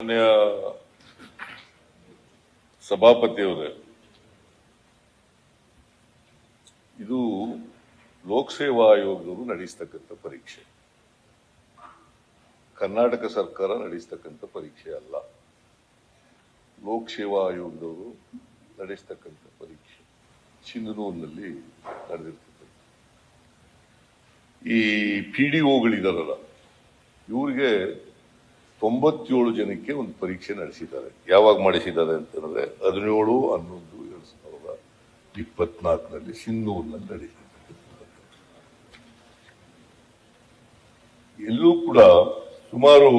ಮಾನ್ಯ ಸಭಾಪತಿಯವರೇ, ಇದು ಲೋಕಸೇವಾ ಆಯೋಗದವರು ನಡೆಸ್ತಕ್ಕಂಥ ಪರೀಕ್ಷೆ. ಕರ್ನಾಟಕ ಸರ್ಕಾರ ನಡೆಸ್ತಕ್ಕಂಥ ಪರೀಕ್ಷೆ ಅಲ್ಲ. ಲೋಕಸೇವಾ ಆಯೋಗದವರು ನಡೆಸ್ತಕ್ಕಂಥ ಪರೀಕ್ಷೆ ಸಿಂಧನೂರಿನಲ್ಲಿ ನಡೆದಿರ್ತಕ್ಕಂಥ ಈ ಪಿ ಡಿ ಇವ್ರಿಗೆ ತೊಂಬತ್ತೇಳು ಜನಕ್ಕೆ ಒಂದು ಪರೀಕ್ಷೆ ನಡೆಸಿದ್ದಾರೆ. ಯಾವಾಗ ಮಾಡಿಸಿದ್ದಾರೆ ಅಂತಂದ್ರೆ ಹದಿನೇಳು, ಹನ್ನೊಂದು, ಎರಡ್ ಸಾವಿರದ ಇಪ್ಪತ್ನಾಲ್ಕರಲ್ಲಿ ಸಿಂಧೂರಿನಲ್ಲಿ ನಡೆಸಿದ್ದಾರೆ ಎಲ್ಲೂ ಕೂಡ ಸುಮಾರು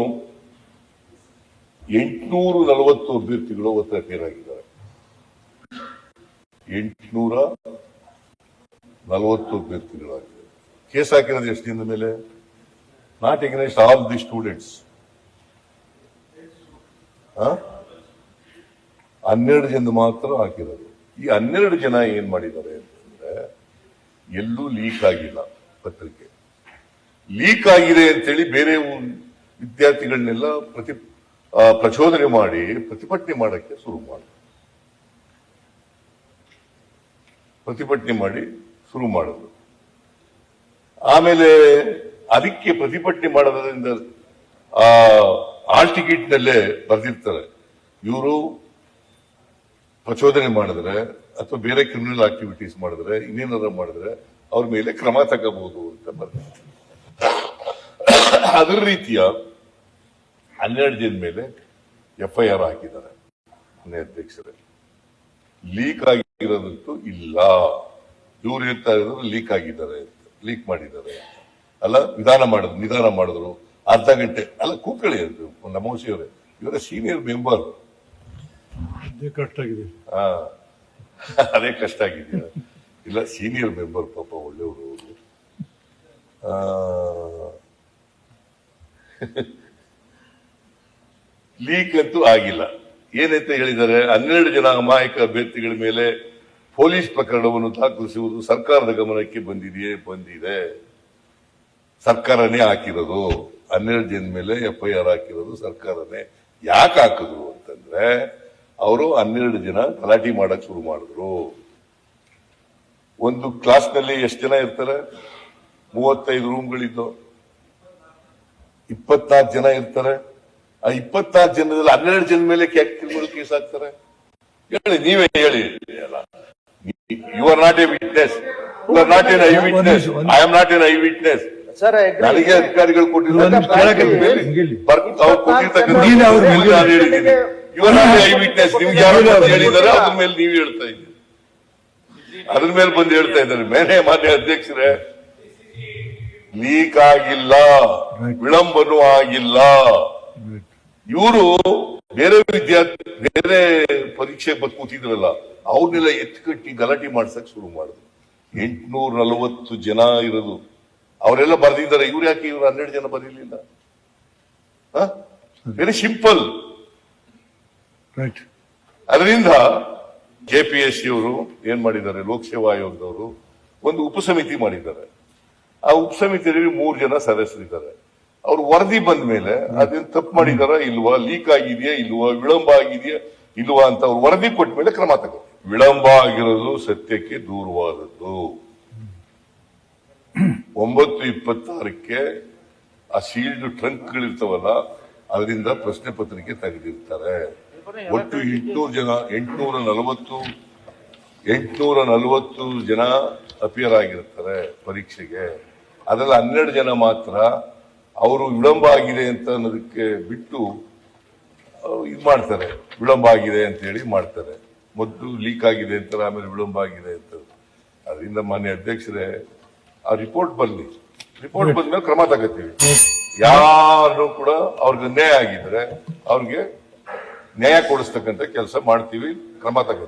ಎಂಟುನೂರು ನಲವತ್ತು ಅಭ್ಯರ್ಥಿಗಳು ಒತ್ತಡಕೇರಾಗಿದ್ದಾರೆ ಎಂಟುನೂರ ನಲವತ್ತು ಅಭ್ಯರ್ಥಿಗಳಾಗಿದ್ದಾರೆ. ಕೇಸ್ ಹಾಕಿರೋದು ಎಷ್ಟು ದಿನದ ಮೇಲೆ? Not against all the students. ಹನ್ನೆರಡು ಜನ ಮಾತ್ರ ಹಾಕಿರೋದು. ಈ ಹನ್ನೆರಡು ಜನ ಏನ್ ಮಾಡಿದ್ದಾರೆ ಅಂತಂದ್ರೆ, ಎಲ್ಲೂ ಲೀಕ್ ಆಗಿಲ್ಲ ಪತ್ರಿಕೆ. ಲೀಕ್ ಆಗಿದೆ ಅಂತೇಳಿ ಬೇರೆ ವಿದ್ಯಾರ್ಥಿಗಳನ್ನೆಲ್ಲ ಪ್ರತಿ ಪ್ರಚೋದನೆ ಮಾಡಿ ಪ್ರತಿಭಟನೆ ಮಾಡಕ್ಕೆ ಶುರು ಮಾಡಿ. ಪ್ರತಿಭಟನೆ ಮಾಡಿ ಶುರು ಮಾಡೋದು. ಆಮೇಲೆ ಅದಕ್ಕೆ ಪ್ರತಿಭಟನೆ ಮಾಡೋದ್ರಿಂದ ಆ ಆಲ್ ಟಿಕೆಟ್ ನಲ್ಲೇ ಬರೆದಿರ್ತಾರೆ. ಇವರು ಪ್ರಚೋದನೆ ಮಾಡಿದ್ರೆ ಅಥವಾ ಬೇರೆ ಕ್ರಿಮಿನಲ್ ಆಕ್ಟಿವಿಟೀಸ್ ಮಾಡಿದ್ರೆ, ಇನ್ನೇನಾದ್ರು ಮಾಡಿದ್ರೆ ಅವ್ರ ಮೇಲೆ ಕ್ರಮ ತಗಬಹುದು ಅಂತ ಬರ್ತಾರೆ. ಅದರ ರೀತಿಯ ಹನ್ನೆರಡು ಜನ ಮೇಲೆ ಎಫ್ಐಆರ್ ಹಾಕಿದ್ದಾರೆ ಮನೆ ಅಧ್ಯಕ್ಷರೇ. ಲೀಕ್ ಆಗಿರೋದಂತೂ ಇಲ್ಲ. ಇವ್ರು ಹೇಳ್ತಾ ಇರೋದು ಲೀಕ್ ಆಗಿದ್ದಾರೆ ಲೀಕ್ ಮಾಡಿದ್ದಾರೆ ಅಲ್ಲ ನಿಧಾನ ಮಾಡಿದ್ರು ನಿಧಾನ ಮಾಡಿದ್ರು. ಅರ್ಧ ಗಂಟೆ. ಅಲ್ಲ ಕೂತ್ಕೊಳ್ಳಿ ನಮೋಸಿ ಅವರೇ ಇವರ ಸೀನಿಯರ್ ಮೆಂಬರ್ ಅದೇ ಕಷ್ಟ ಆಗಿದೆ. ಹಾ ಅದೇ ಕಷ್ಟ ಆಗಿದೆ. ಇಲ್ಲ ಸೀನಿಯರ್ ಮೆಂಬರ್ ಪಾಪ ಒಳ್ಳೆಯವರು ಲೀಕ್ ಅಂತೂ ಆಗಿಲ್ಲ. ಏನಂತ ಹೇಳಿದ್ದಾರೆ? ಹನ್ನೆರಡು ಜನ ಅಮಾಯಕ ಅಭ್ಯರ್ಥಿಗಳ ಮೇಲೆ ಪೊಲೀಸ್ ಪ್ರಕರಣವನ್ನು ದಾಖಲಿಸುವುದು ಸರ್ಕಾರದ ಗಮನಕ್ಕೆ ಬಂದಿದೆಯೇ? ಬಂದಿದೆ. ಸರ್ಕಾರನೇ ಹಾಕಿರೋದು. ಹನ್ನೆರಡು ಜನ ಮೇಲೆ ಎಫ್ ಐ ಆರ್ ಹಾಕಿರೋದು ಸರ್ಕಾರನೇ. ಯಾಕೆ ಹಾಕಿದ್ರು ಅಂತಂದ್ರೆ ಅವರು ಹನ್ನೆರಡು ಜನ ಗಲಾಟೆ ಮಾಡಕ್ ಶುರು ಮಾಡಿದ್ರು. ಒಂದು ಕ್ಲಾಸ್ನಲ್ಲಿ ಎಷ್ಟು ಜನ ಇರ್ತಾರೆ? ಮೂವತ್ತೈದು ರೂಮ್ಗಳಿದ್ದು. ಇಪ್ಪತ್ನಾಲ್ಕು ಜನ ಇರ್ತಾರೆ. ಆ ಇಪ್ಪತ್ನಾಲ್ಕು ಜನದಲ್ಲಿ ಹನ್ನೆರಡು ಜನ ಮೇಲೆ ಕ್ರಿಮಿನಲ್ ಕೇಸ್ ಹಾಕ್ತಾರೆ? ಹೇಳಿ ನೀವೇ ಹೇಳಿ. You are not a witness you are not an eye witness I am not an eye witness sir ನನಗೆ ಅಧಿಕಾರಿಗಳು ನೀನು ಹೇಳಿದ್ದೀನಿ. ಐ ವಿಟ್ನೆಸ್ ನಿಮ್ಗೆ ಯಾರು ಹೇಳಿದಾರೆ ಅದ್ರ ಮೇಲೆ ನೀವು ಹೇಳ್ತಾ ಇದ್ದೀರಿ. ಅದ್ರ ಮೇಲೆ ಬಂದು ಹೇಳ್ತಾ ಇದ್ದಾರೆ. ಮೇನೆ ಮಾನ್ಯ ಅಧ್ಯಕ್ಷರೇ ಲೀಕ್ ಆಗಿಲ್ಲ ವಿಳಂಬನೂ ಆಗಿಲ್ಲ. ಇವರು ಬೇರೆ ವಿದ್ಯಾರ್ಥಿ ಬೇರೆ ಪರೀಕ್ಷೆ ಬಂದು ಕೂತಿದ್ರಲ್ಲ ಅವ್ರನ್ನೆಲ್ಲ ಎತ್ಕಟ್ಟಿ ಗಲಾಟೆ ಮಾಡ್ಸಕ್ ಶುರು ಮಾಡಿದ್ರು. ಎಂಟ್ನೂರ ನಲವತ್ತು ಜನ ಇರೋದು. ಅವರೆಲ್ಲ ಬರೆದಿದ್ದಾರೆ. ಇವ್ರು ಯಾಕೆ ಇವ್ರು ಹನ್ನೆರಡು ಜನ ಬರೀಲಿಲ್ಲ ವೆರಿ ಸಿಂಪಲ್ ರೈಟ್ ಅದರಿಂದ ಸಿ ಅವರು ಏನ್ ಮಾಡಿದ್ದಾರೆ? ಲೋಕಸೇವಾ ಆಯೋಗದವರು ಒಂದು ಉಪಸಮಿತಿ ಮಾಡಿದ್ದಾರೆ. ಆ ಉಪಸಮಿತಿಯಲ್ಲಿ ಮೂರು ಜನ ಸದಸ್ಯರಿದ್ದಾರೆ. ಅವ್ರು ವರದಿ ಬಂದ ಮೇಲೆ ಅದೇನ್ ತಪ್ಪು ಮಾಡಿದಾರ? ಇಲ್ವಾ? ಲೀಕ್ ಆಗಿದೆಯಾ? ಇಲ್ವಾ? ವಿಳಂಬ ಆಗಿದೆಯಾ? ಇಲ್ವಾ ಅಂತ ಅವ್ರು ವರದಿ ಕೊಟ್ಟ ಮೇಲೆ ಕ್ರಮ ತಗೋ ವಿಳಂಬ ಆಗಿರೋದು ಸತ್ಯಕ್ಕೆ ದೂರವಾದದ್ದು. ಒಂಬತ್ತು ಇಪ್ಪತ್ತಾರಕ್ಕೆ ಆ ಶೀಲ್ಡ್ ಟ್ರಂಕ್ಗಳಿರ್ತಾವಲ್ಲ ಅದರಿಂದ ಪ್ರಶ್ನೆ ಪತ್ರಿಕೆ ತೆಗೆದಿರ್ತಾರೆ. ಒಟ್ಟು ಎಂಟುನೂರು ಜನ, ಎಂಟುನೂರ ನಲವತ್ತು ಎಂಟುನೂರ ನಲವತ್ತು ಜನ ಅಪಿಯರ್ ಆಗಿರ್ತಾರೆ ಪರೀಕ್ಷೆಗೆ. ಅದರಲ್ಲಿ ಹನ್ನೆರಡು ಜನ ಮಾತ್ರ ಅವರು ವಿಳಂಬ ಆಗಿದೆ ಅಂತ ಅನ್ನೋದಕ್ಕೆ ಬಿಟ್ಟು ಇದು ಮಾಡ್ತಾರೆ. ವಿಳಂಬ ಆಗಿದೆ ಅಂತ ಹೇಳಿ ಮಾಡ್ತಾರೆ. ಮೊದಲು ಲೀಕ್ ಆಗಿದೆ ಅಂತಾರೆ, ಆಮೇಲೆ ವಿಳಂಬ ಆಗಿದೆ ಅಂತ ಅದರಿಂದ ಮಾನ್ಯ ಅಧ್ಯಕ್ಷರೇ ಆ ರಿಪೋರ್ಟ್ ಬರಲಿ ರಿಪೋರ್ಟ್ ಬಂದ್ಮೇಲೆ ಕ್ರಮ ತಗೋತೀವಿ. ಯಾರು ಕೂಡ ಅವ್ರಿಗೆ ನ್ಯಾಯ ಆಗಿದ್ರೆ ಅವ್ರಿಗೆ ನ್ಯಾಯ ಕೊಡಿಸ್ತಕ್ಕಂಥ ಕೆಲಸ ಮಾಡ್ತೀವಿ ಕ್ರಮ ತಗೋತೀವಿ.